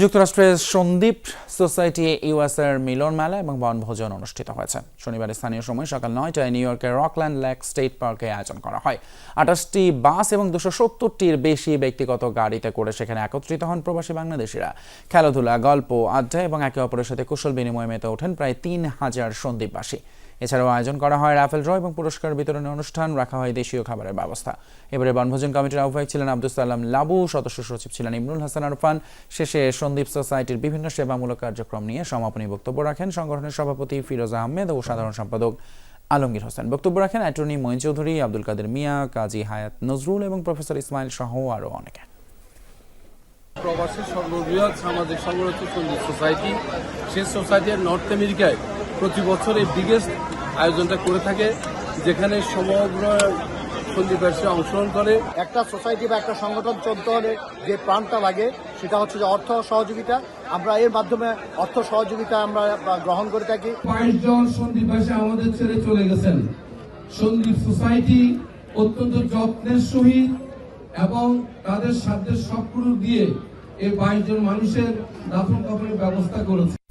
যুক্তরাষ্ট্রের সন্দীপ সোসাইটি ইউএসএর মিলন মেলা এবং বনভোজন অনুষ্ঠিত হয়েছে। শনিবার স্থানীয় সময় সকাল নয়টায় নিউ ইয়র্কের রকল্যান্ড লেক স্টেট পার্কে আয়োজন করা হয়। আঠাশটি বাস এবং দুশো সত্তরটির বেশি ব্যক্তিগত গাড়িতে করে সেখানে একত্রিত হন প্রবাসী বাংলাদেশিরা। খেলাধুলা, গল্প, আড্ডা এবং একে অপরের সাথে কুশল বিনিময়ে মেতে ওঠেন প্রায় তিন হাজার সন্দীপবাসী। এছাড়াও আয়োজন করা হয় রাফেল ড্র এবং পুরস্কার বিতরণের অনুষ্ঠান, রাখা হয় দেশীয় খাবারের ব্যবস্থা। এবারে বনভোজন কমিটির আহ্বায়ক ছিলেন আব্দুল সালাম লাবু, সদস্য সচিব ছিলেন ইমরুল হাসান আরফান। শেষে সন্দীপ সোসাইটির বিভিন্ন সেবামূলক কার্যক্রম নিয়ে সমাপনী বক্তব্য রাখেন সংগঠনের সভাপতি ফিরোজ আহমেদ ও সাধারণ সম্পাদক আলমগীর হোসেন। বক্তব্য রাখেন অ্যাটর্নি মঈন চৌধুরী, আব্দুল কাদের মিয়া, কাজী হায়াত নজরুল এবং প্রফেসর ইসমাইল সহ আরও অনেকে। প্রবাসী সর্ববৃহৎ সামাজিক সংগঠন সোসাইটি সেই সোসাইটির নর্থ আমেরিকায় প্রতি বছর এই বিগেস্ট আয়োজনটা করে থাকে যেখানে সমগ্র সন্দীপবাসী অংশগ্রহণ করে। একটা সোসাইটি বা একটা সংগঠন চলতে হলে যে প্রাণটা লাগে সেটা হচ্ছে যে অর্থ সহযোগিতা। আমরা এর মাধ্যমে অর্থ সহযোগিতা আমরা গ্রহণ করে থাকি। বাইশ জন সন্দীপবাসী আমাদের ছেড়ে চলে গেছেন। সন্দীপ সোসাইটি অত্যন্ত যত্নের সহিত এবং তাদের সাধ্যের সবগুলো দিয়ে এই বাইশ জন মানুষের দাফন কাপড়ের ব্যবস্থা করেছে।